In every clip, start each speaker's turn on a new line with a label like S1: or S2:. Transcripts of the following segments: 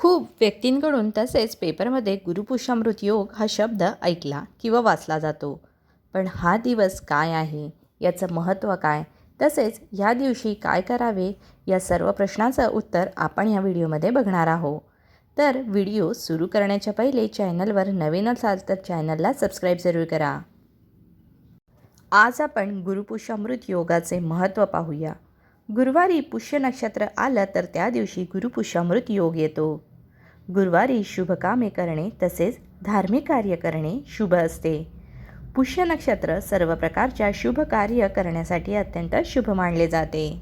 S1: खूप व्यक्तींकडून तसेच पेपरमध्ये गुरुपुषामृत योग हा शब्द ऐकला किंवा वाचला जातो. पण हा दिवस काय आहे? याचं महत्त्व काय? तसेच ह्या दिवशी काय करावे? या सर्व प्रश्नाचं उत्तर आपण ह्या व्हिडिओमध्ये बघणार आहोत. तर व्हिडिओ सुरू करण्याच्या पहिले चॅनलवर नवीन असाल तर चॅनलला सबस्क्राईब जरूर करा. आज आपण गुरुपुष्यामृत योगाचे महत्त्व पाहूया. गुरुवारी पुष्य नक्षत्र आलं तर त्या दिवशी गुरुपुष्यामृत योग येतो. गुरुवारी शुभ कामे करणे तसेच धार्मिक कार्य करणे शुभ असते. पुष्य नक्षत्र सर्व प्रकारच्या शुभ कार्य करण्यासाठी अत्यंत शुभ मानले जाते.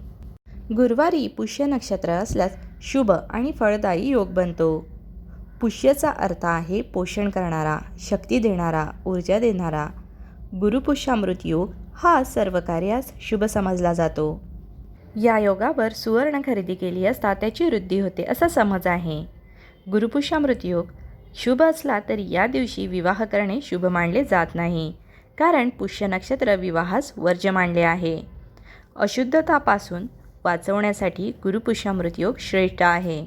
S1: गुरुवारी पुष्य नक्षत्र असल्यास शुभ आणि फळदायी योग बनतो. पुष्यचा अर्थ आहे पोषण करणारा शक्ती देणारा ऊर्जा देणारा. गुरुपुष्यामृत योग हा सर्व कार्यास शुभ समजला जातो. या योगावर सुवर्ण खरेदी केली असता त्याची वृद्धी होते असा समज आहे. गुरुपुष्यामृत योग. शुभ असला तरी या दिवशी विवाह करणे शुभ मानले जात नाही. कारण पुष्य नक्षत्र विवाहास वर्ज्य मानले आहे. अशुद्धतापासून वाचवण्यासाठी गुरुपुष्यामृत योग श्रेष्ठ आहे.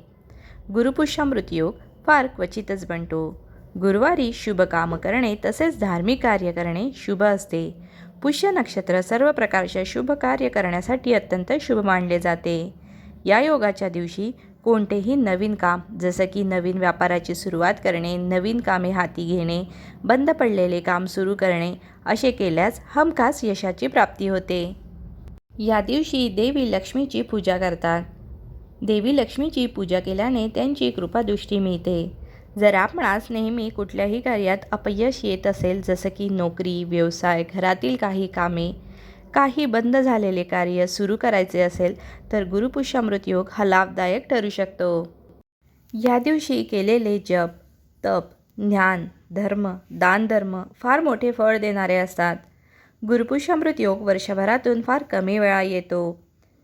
S1: गुरुपुष्यामृत योग फार क्वचितच बनतो. गुरुवारी शुभ काम करणे तसेच धार्मिक कार्य करणे शुभ असते. पुष्य नक्षत्र सर्व प्रकारच्या शुभ कार्य करण्यासाठी अत्यंत शुभ मानले जाते. या योगाच्या दिवशी कोणतेही नवीन काम जसं की नवीन व्यापाराची सुरुवात करणे नवीन कामे हाती घेणे बंद पडलेले काम सुरू करणे असे केल्यास हमखास यशाची प्राप्ती होते. या दिवशी देवी लक्ष्मीची पूजा करतात. देवी लक्ष्मीची पूजा केल्याने त्यांची कृपादृष्टी मिळते. जर आपणास नेहमी कुठल्याही कार्यात अपयश येत असेल जसं की नोकरी व्यवसाय घरातील काही कामे काही बंद झालेले कार्य सुरू करायचे असेल तर गुरुपुष्यामृत योग हा लाभदायक ठरू शकतो. या दिवशी केलेले जप तप ज्ञान धर्म दानधर्म फार मोठे फळ देणारे असतात. गुरुपुष्यामृत योग वर्षभरातून फार कमी वेळा येतो.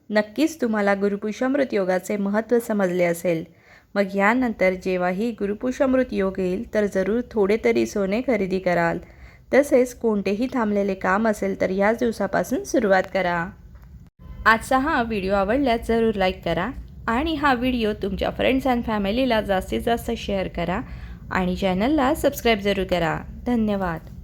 S1: नक्कीच तुम्हाला गुरुपुष्यामृत योगाचे महत्त्व समजले असेल. मग यानंतर जेव्हाही गुरुपुष्यामृत योग येईल तर जरूर थोडे तरी सोने खरेदी कराल. तसेच कोणतेही थांबलेले काम असेल तर याच दिवसापासून सुरुवात करा. आजचा हा व्हिडिओ आवडल्यास जरूर लाईक करा आणि हा व्हिडिओ तुमच्या फ्रेंड्स अँड फॅमिलीला जास्तीत जास्त शेअर करा आणि चॅनलला सबस्क्राईब जरूर करा. धन्यवाद.